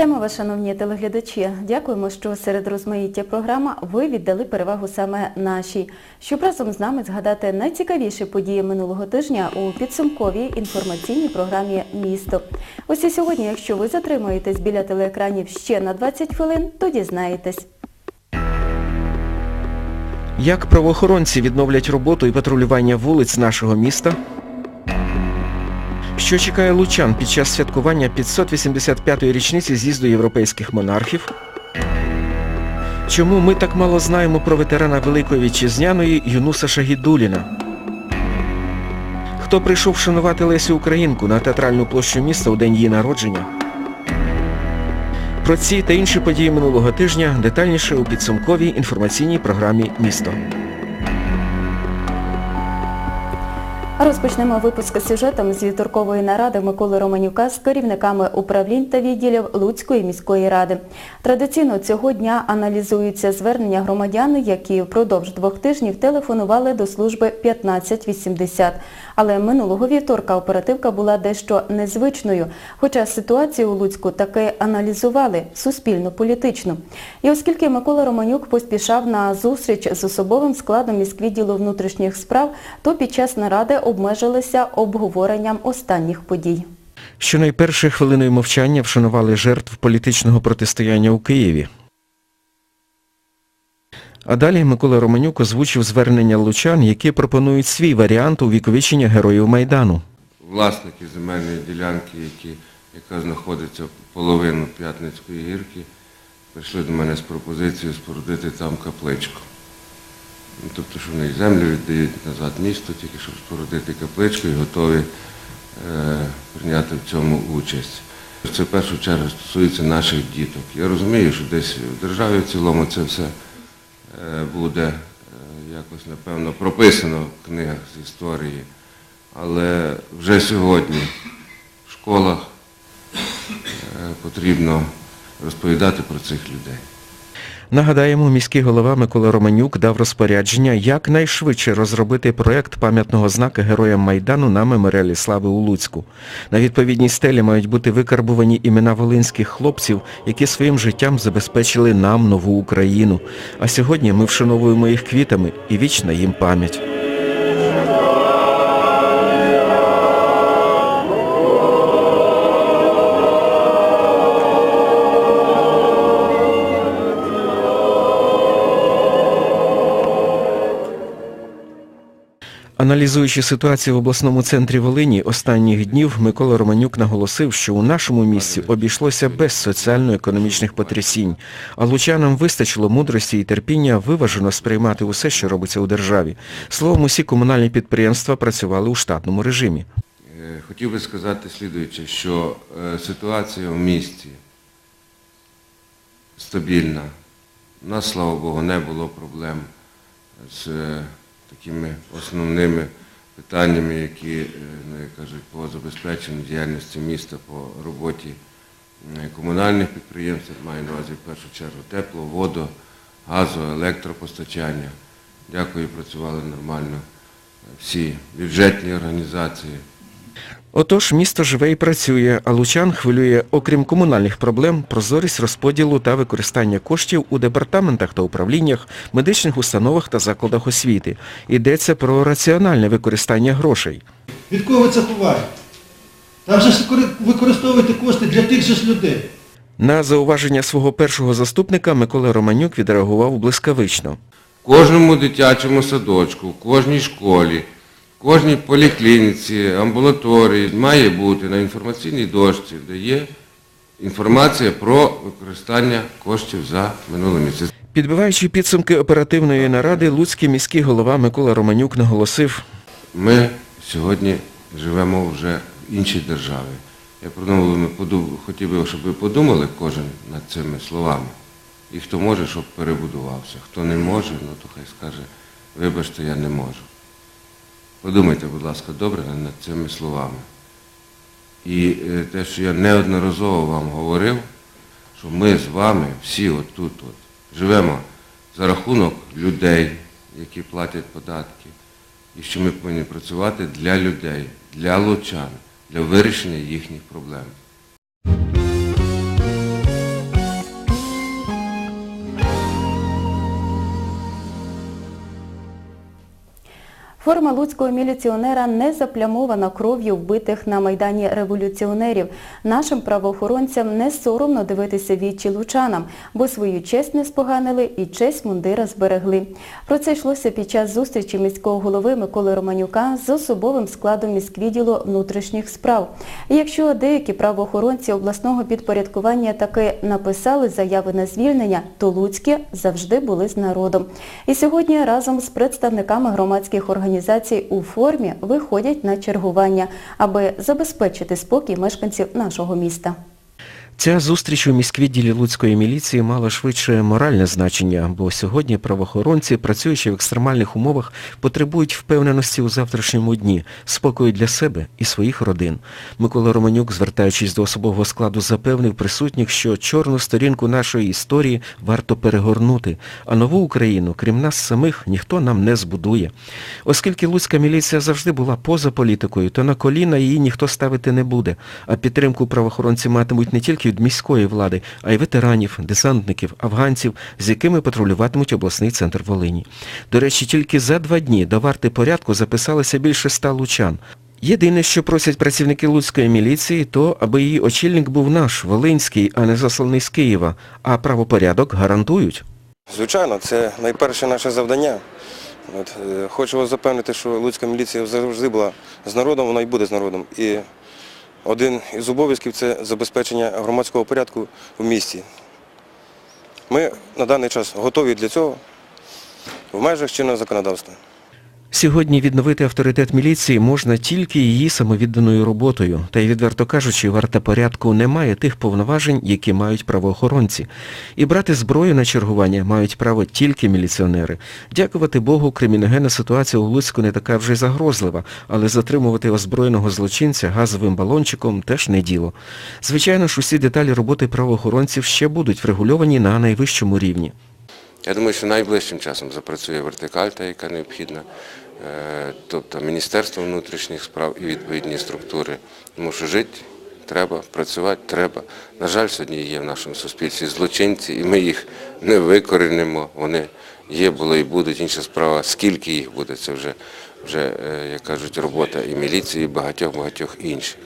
Вітаємо вас, шановні телеглядачі. Дякуємо, що серед розмаїття програми ви віддали перевагу саме нашій, щоб разом з нами згадати найцікавіші події минулого тижня у підсумковій інформаційній програмі Місто. Ось і сьогодні, якщо ви затримуєтесь біля телеекранів ще на 20 хвилин, то дізнаєтесь. Як правоохоронці відновлять роботу і патрулювання вулиць нашого міста? Що чекає лучан під час святкування 585-ї річниці з'їзду європейських монархів? Чому ми так мало знаємо про ветерана Великої Вітчизняної Юнуса Шагідуліна? Хто прийшов шанувати Лесю Українку на театральну площу міста у день її народження? Про ці та інші події минулого тижня детальніше у підсумковій інформаційній програмі «Місто». Розпочнемо випуск сюжетом з вівторкової наради Миколи Романюка з керівниками управлінь та відділів Луцької міської ради. Традиційно цього дня аналізуються звернення громадян, які впродовж двох тижнів телефонували до служби 1580. Але минулого вівторка оперативка була дещо незвичною, хоча ситуацію у Луцьку таки аналізували суспільно-політичну. І оскільки Микола Романюк поспішав на зустріч з особовим складом міськвідділу внутрішніх справ, то під час наради обмежилися обговоренням останніх подій. Щонайперше хвилиною мовчання вшанували жертв політичного протистояння у Києві. А далі Микола Романюк озвучив звернення лучан, які пропонують свій варіант увіковічення героїв Майдану. власники земельної ділянки, які, яка знаходиться половину П'ятницької гірки, прийшли до мене з пропозицією спорудити там капличку. Тобто, що вони землю віддають назад місту, тільки щоб спорудити капличку і готові е, прийняти в цьому участь. Це в першу чергу стосується наших діток. Я розумію, що десь в державі в цілому це все е, буде е, якось, напевно, прописано в книгах з історії. Але вже сьогодні в школах потрібно розповідати про цих людей. Нагадаємо, міський голова Микола Романюк дав розпорядження якнайшвидше розробити проєкт пам'ятного знака Героям Майдану на меморіалі Слави у Луцьку. На відповідній стелі мають бути викарбувані імена волинських хлопців, які своїм життям забезпечили нам нову Україну. А сьогодні ми вшановуємо їх квітами і вічна їм пам'ять. Аналізуючи ситуацію в обласному центрі Волині останніх днів, Микола Романюк наголосив, що у нашому місті обійшлося без соціально-економічних потрясінь, а лучанам вистачило мудрості і терпіння виважено сприймати усе, що робиться у державі. Словом, усі комунальні підприємства працювали у штатному режимі. Е, Хотів би сказати слідуюче, що е, ситуація в місті стабільна. У нас, слава Богу, не було проблем з е, такими основними питаннями, які, е, ну, як кажуть, по забезпеченню діяльності міста по роботі е, комунальних підприємств, маю на увазі в першу чергу тепло, воду, газу, електропостачання. Дякую, працювали нормально всі бюджетні організації. Отож, місто живе і працює, а Лучан хвилює, окрім комунальних проблем, прозорість розподілу та використання коштів у департаментах та управліннях, медичних установах та закладах освіти. Йдеться про раціональне використання грошей. Від кого це ховаєте? Там же використовуєте кошти для тих же ж людей. На зауваження свого першого заступника Микола Романюк відреагував блискавично. В кожному дитячому садочку, в кожній школі, в кожній поліклініці, амбулаторії має бути на інформаційній дошці, де є інформація про використання коштів за минулий місяць. Підбиваючи підсумки оперативної наради, Луцький міський голова Микола Романюк наголосив, Ми сьогодні живемо вже в іншій державі. Я продумав, хотів би, щоб ви подумали кожен над цими словами. І хто може, щоб перебудувався. Хто не може, ну то хай скаже, вибачте, я не можу. Подумайте, будь ласка, добре над цими словами. І е, те, що я неодноразово вам говорив, що ми з вами всі отут от живемо за рахунок людей, які платять податки, і що ми повинні працювати для людей, для лучан, для вирішення їхніх проблем. Форма луцького міліціонера не заплямована кров'ю вбитих на Майдані революціонерів. Нашим правоохоронцям не соромно дивитися вічі лучанам, бо свою честь не споганили і честь мундира зберегли. Про це йшлося під час зустрічі міського голови Миколи Романюка з особовим складом міськвідділу внутрішніх справ. Якщо деякі правоохоронці обласного підпорядкування таки написали заяви на звільнення, то луцькі завжди були з народом. І сьогодні разом з представниками громадських організацій у формі виходять на чергування, аби забезпечити спокій мешканців нашого міста. Ця зустріч у міськвідділі Луцької міліції мала швидше моральне значення, бо сьогодні правоохоронці, працюючи в екстремальних умовах, потребують впевненості у завтрашньому дні, спокою для себе і своїх родин. Микола Романюк, звертаючись до особового складу, запевнив присутніх, що чорну сторінку нашої історії варто перегорнути, а нову Україну, крім нас самих, ніхто нам не збудує. Оскільки Луцька міліція завжди була поза політикою, то на коліна її ніхто ставити не буде, а підтримку правоохоронці матимуть не тільки від міської влади, а й ветеранів, десантників, афганців, з якими патрулюватимуть обласний центр Волині. До речі, тільки за два дні до варти порядку записалося більше ста лучан. Єдине, що просять працівники Луцької міліції, то аби її очільник був наш, Волинський, а не засланий з Києва, а правопорядок гарантують. Звичайно, це найперше наше завдання. От, е, хочу вас запевнити, що Луцька міліція завжди була з народом, вона й буде з народом. І один із обов'язків це забезпечення громадського порядку в місті. Ми на даний час готові для цього в межах чинного законодавства. Сьогодні відновити авторитет міліції можна тільки її самовідданою роботою. Та й відверто кажучи, варта порядку не має тих повноважень, які мають правоохоронці. І брати зброю на чергування мають право тільки міліціонери. Дякувати Богу, криміногенна ситуація у Луцьку не така вже й загрозлива, але затримувати озброєного злочинця газовим балончиком теж не діло. Звичайно ж, усі деталі роботи правоохоронців ще будуть врегульовані на найвищому рівні. Я думаю, що найближчим часом запрацює вертикаль, та яка необхідна, е, тобто Міністерство внутрішніх справ і відповідні структури. Тому що жити треба, працювати треба. На жаль, сьогодні є в нашому суспільстві злочинці, і ми їх не викоренимо. Вони є, були і будуть. Інша справа, скільки їх буде, це вже, вже е, як кажуть, робота і міліції, і багатьох-багатьох інших.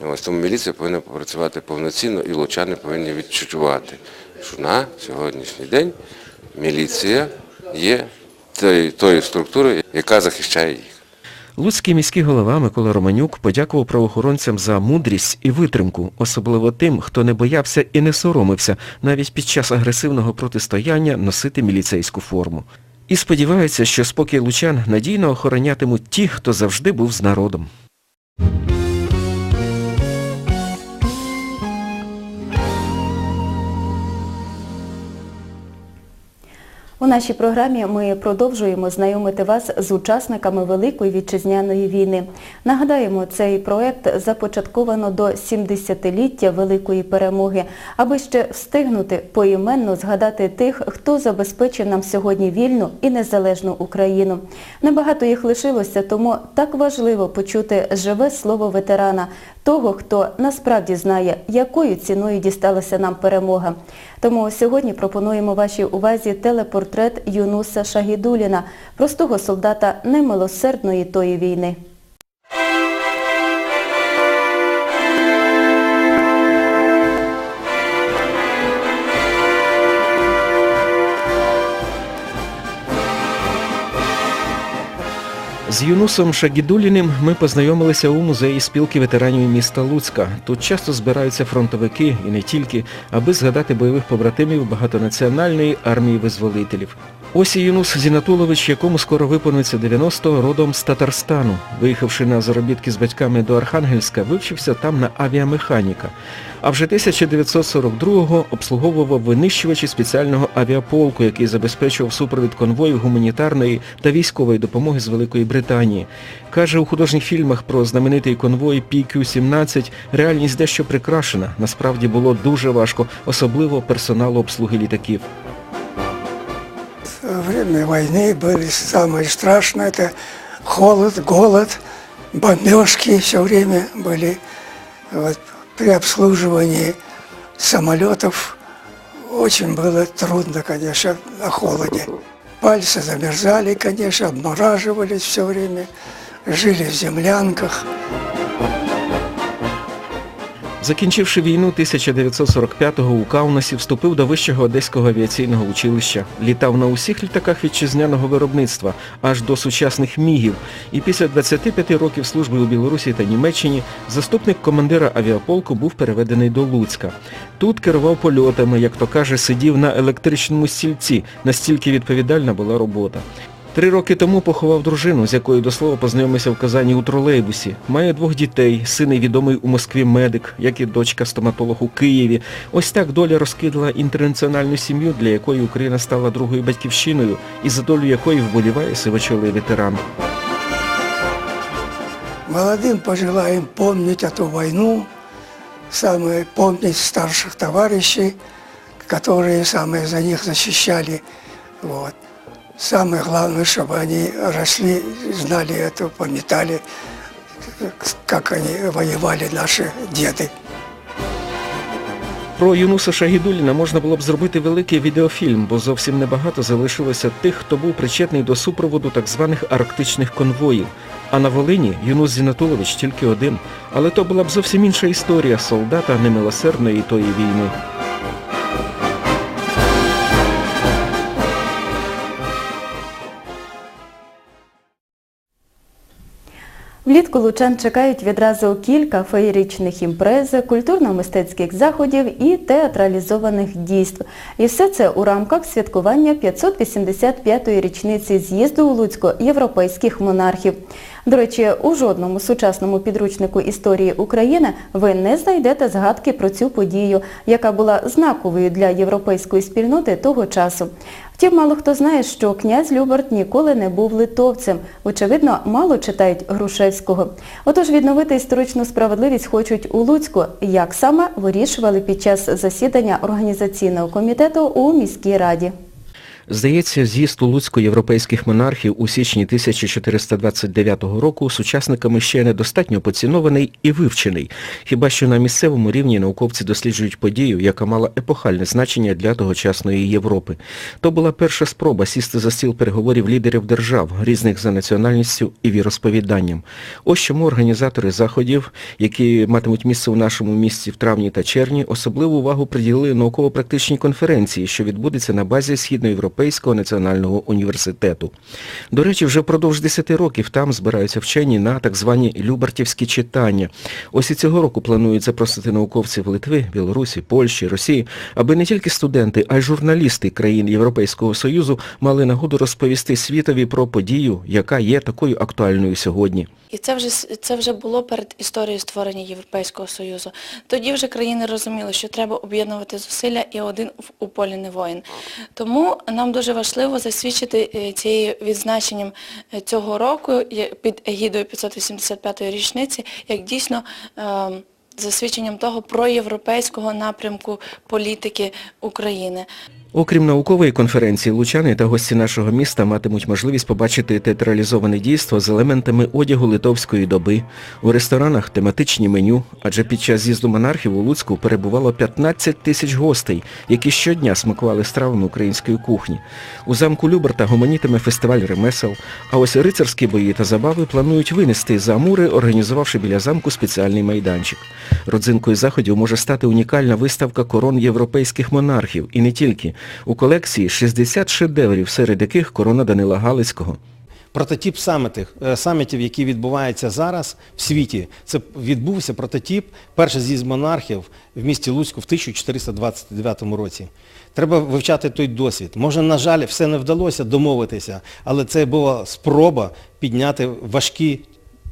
Ось тому міліція повинна попрацювати повноцінно і лучани повинні відчувати, що на сьогоднішній день міліція є тою, структурою, яка захищає їх. Луцький міський голова Микола Романюк подякував правоохоронцям за мудрість і витримку, особливо тим, хто не боявся і не соромився навіть під час агресивного протистояння носити міліцейську форму. І сподівається, що спокій лучан надійно охоронятимуть ті, хто завжди був з народом. У нашій програмі ми продовжуємо знайомити вас з учасниками Великої вітчизняної війни. Нагадаємо, цей проект започатковано до 70-ліття Великої перемоги, аби ще встигнути поіменно згадати тих, хто забезпечив нам сьогодні вільну і незалежну Україну. Небагато їх лишилося, тому так важливо почути живе слово ветерана, того, хто насправді знає, якою ціною дісталася нам перемога. Тому сьогодні пропонуємо вашій увазі телепортрет Юнуса Шагідуліна, простого солдата немилосердної тої війни. З Юнусом Шагідуліним ми познайомилися у музеї спілки ветеранів міста Луцька. Тут часто збираються фронтовики і не тільки, аби згадати бойових побратимів багатонаціональної армії визволителів. Ось і Юнус Зінатулович, якому скоро виповниться 90 родом з Татарстану. Виїхавши на заробітки з батьками до Архангельська, вивчився там на авіамеханіка. А вже 1942-го обслуговував винищувачі спеціального авіаполку, який забезпечував супровід конвоїв гуманітарної та військової допомоги з Великої Британії. Каже, у художніх фільмах про знаменитий конвой PQ-17 реальність дещо прикрашена. Насправді було дуже важко, особливо персоналу обслуги літаків. Время войны были самое страшное. Это холод, голод, бомбежки все время были. Вот, при обслуживании самолетов очень было трудно, конечно, на холоде. Пальцы замерзали, конечно, обмораживались все время, жили в землянках. Закінчивши війну 1945-го у Каунасі, вступив до Вищого Одеського авіаційного училища, літав на усіх літаках вітчизняного виробництва, аж до сучасних мігів, і після 25 років служби у Білорусі та Німеччині заступник командира авіаполку був переведений до Луцька. Тут керував польотами, як то каже, сидів на електричному стільці, настільки відповідальна була робота. Три роки тому поховав дружину, з якою до слова познайомився в Казані у тролейбусі. Має двох дітей, син і відомий у Москві медик, як і дочка стоматолог у Києві. Ось так доля розкидала інтернаціональну сім'ю, для якої Україна стала другою батьківщиною і за долю якої вболіває сивочолий ветеран. Молодым пожелаем помнить эту войну, самое помнить старших товарищей, которые самые за них защищали. Вот. Самое главное, чтобы они росли, знали это, пометали, как они воевали, наши деды. Про Юнуса Шагідуліна можна було б зробити великий відеофільм, бо зовсім небагато залишилося тих, хто був причетний до супроводу так званих арктичних конвоїв. А на Волині Юнус Зінатулович тільки один. Але то була б зовсім інша історія солдата немилосердної тої війни. Влітку лучан чекають відразу кілька феєричних імпрез, культурно-мистецьких заходів і театралізованих дійств. І все це у рамках святкування 585-ї річниці з'їзду у Луцько європейських монархів. До речі, у жодному сучасному підручнику історії України ви не знайдете згадки про цю подію, яка була знаковою для європейської спільноти того часу. Втім, мало хто знає, що князь Любарт ніколи не був литовцем. Очевидно, мало читають Грушевського. Отож, відновити історичну справедливість хочуть у Луцьку. Як саме вирішували під час засідання організаційного комітету у міській раді. Здається, з'їзд у Луцьку європейських монархів у січні 1429 року сучасниками ще недостатньо поцінований і вивчений. Хіба що на місцевому рівні науковці досліджують подію, яка мала епохальне значення для тогочасної Європи. То була перша спроба сісти за стіл переговорів лідерів держав, різних за національністю і віросповіданням. Ось чому організатори заходів, які матимуть місце у нашому місті в травні та червні, особливу увагу приділили науково-практичній конференції, що відбудеться на базі Східноєвропейського національного університету. До речі, вже впродовж 10 років там збираються вчені на так звані любартівські читання. Ось і цього року планують запросити науковців Литви, Білорусі, Польщі, Росії, аби не тільки студенти, а й журналісти країн Європейського Союзу мали нагоду розповісти світові про подію, яка є такою актуальною сьогодні. І це вже це вже було перед історією створення Європейського Союзу. Тоді вже країни розуміли, що треба об'єднувати зусилля і один у полі не воїн. Тому нам дуже важливо засвідчити е, цією відзначенням е, цього року під егідою 585-ї річниці, як дійсно ем, засвідченням того проєвропейського напрямку політики України. Окрім наукової конференції, лучани та гості нашого міста матимуть можливість побачити театралізоване дійство з елементами одягу литовської доби. У ресторанах тематичні меню, адже під час з'їзду монархів у Луцьку перебувало 15 тисяч гостей, які щодня смакували стравами української кухні. У замку Люберта гомонітиме фестиваль ремесел, а ось рицарські бої та забави планують винести за Амури, організувавши біля замку спеціальний майданчик. Родзинкою заходів може стати унікальна виставка корон європейських монархів і не тільки. У колекції 60 шедеврів, серед яких корона Данила Галицького. Прототип самітів, е, самітів, які відбуваються зараз в світі, це відбувся прототип перший з'їзд монархів в місті Луцьку в 1429 році. Треба вивчати той досвід. Може, на жаль, все не вдалося домовитися, але це була спроба підняти важкі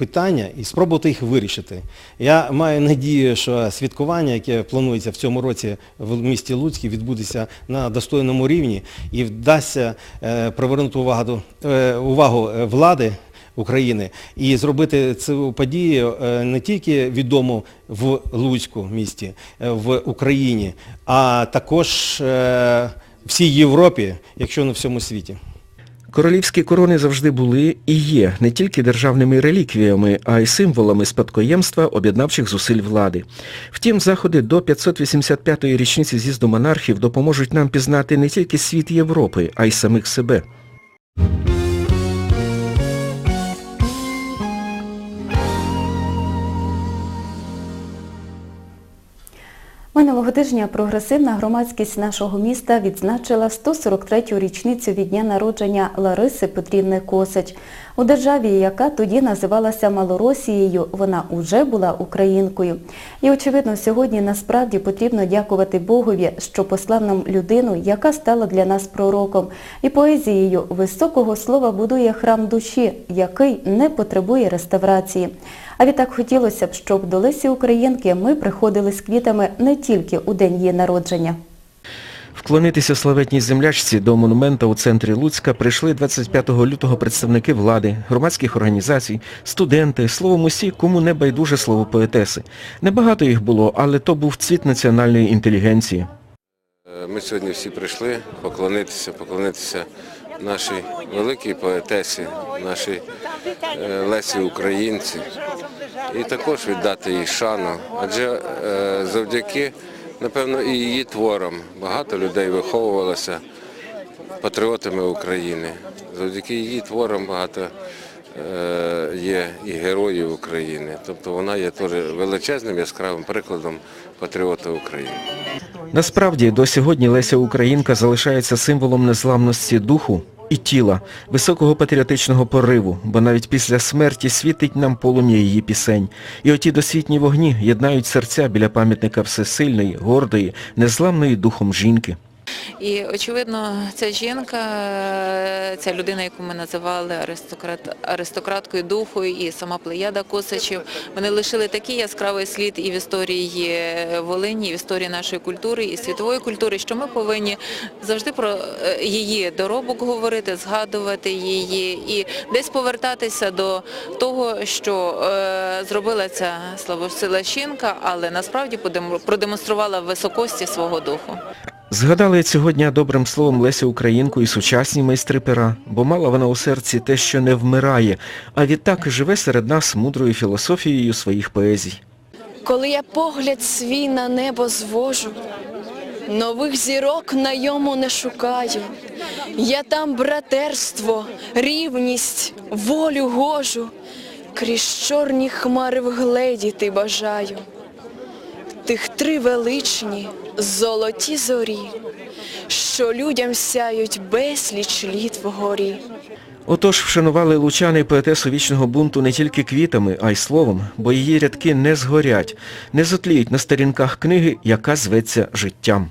питання і спробувати їх вирішити. Я маю надію, що святкування, яке планується в цьому році в місті Луцькі, відбудеться на достойному рівні і вдасться е, привернути увагу, е, увагу е, влади України і зробити цю подію не тільки відому в Луцьку місті, в Україні, а також всій Європі, якщо не всьому світі. Королівські корони завжди були і є не тільки державними реліквіями, а й символами спадкоємства об'єднавчих зусиль влади. Втім, заходи до 585-ї річниці з'їзду монархів допоможуть нам пізнати не тільки світ Європи, а й самих себе. Минулого тижня прогресивна громадськість нашого міста відзначила 143-ю річницю від дня народження Лариси Петрівни Косач. У державі, яка тоді називалася Малоросією, вона уже була українкою. І, очевидно, сьогодні насправді потрібно дякувати Богові, що послав нам людину, яка стала для нас пророком, і поезією високого слова будує храм душі, який не потребує реставрації. А відтак хотілося б, щоб до Лесі Українки ми приходили з квітами не тільки у день її народження. Вклонитися славетній землячці до монумента у центрі Луцька прийшли 25 лютого представники влади, громадських організацій, студенти, словом усі, кому не байдуже слово поетеси. Небагато їх було, але то був цвіт національної інтелігенції. Е, Ми сьогодні всі прийшли поклонитися, поклонитися нашій великій поетесі, нашій е, Лесі Українці. І також віддати їй шану. Адже е, завдяки, напевно, і її творам багато людей виховувалося патріотами України. Завдяки її творам багато е, є і героїв України. Тобто вона є теж величезним яскравим прикладом патріота України. Насправді, до сьогодні Леся Українка залишається символом незламності духу і тіла, високого патріотичного пориву, бо навіть після смерті світить нам полум'я її пісень. І оті досвітні вогні єднають серця біля пам'ятника всесильної, гордої, незламної духом жінки. І очевидно, ця жінка, е, ця людина, яку ми називали аристократ, аристократкою духу, і сама плеяда Косачів, вони лишили такий яскравий слід і в історії Волині, і в історії нашої культури, і світової культури, що ми повинні завжди про е, її доробок говорити, згадувати її і десь повертатися до того, що е, зробила ця славосила жінка, але насправді продемонструвала високості свого духу. Згадали цього дня добрим словом Лесю Українку і сучасні майстри пера, бо мала вона у серці те, що не вмирає, а відтак живе серед нас мудрою філософією своїх поезій. Коли я погляд свій на небо звожу, нових зірок на йому не шукаю. Я там братерство, рівність, волю гожу, крізь чорні хмари вгледіти бажаю. Тих три величні золоті зорі, що людям сяють безліч літ вгорі. Отож вшанували лучани поетесу вічного бунту не тільки квітами, а й словом, бо її рядки не згорять, не зотліють на сторінках книги, яка зветься життям.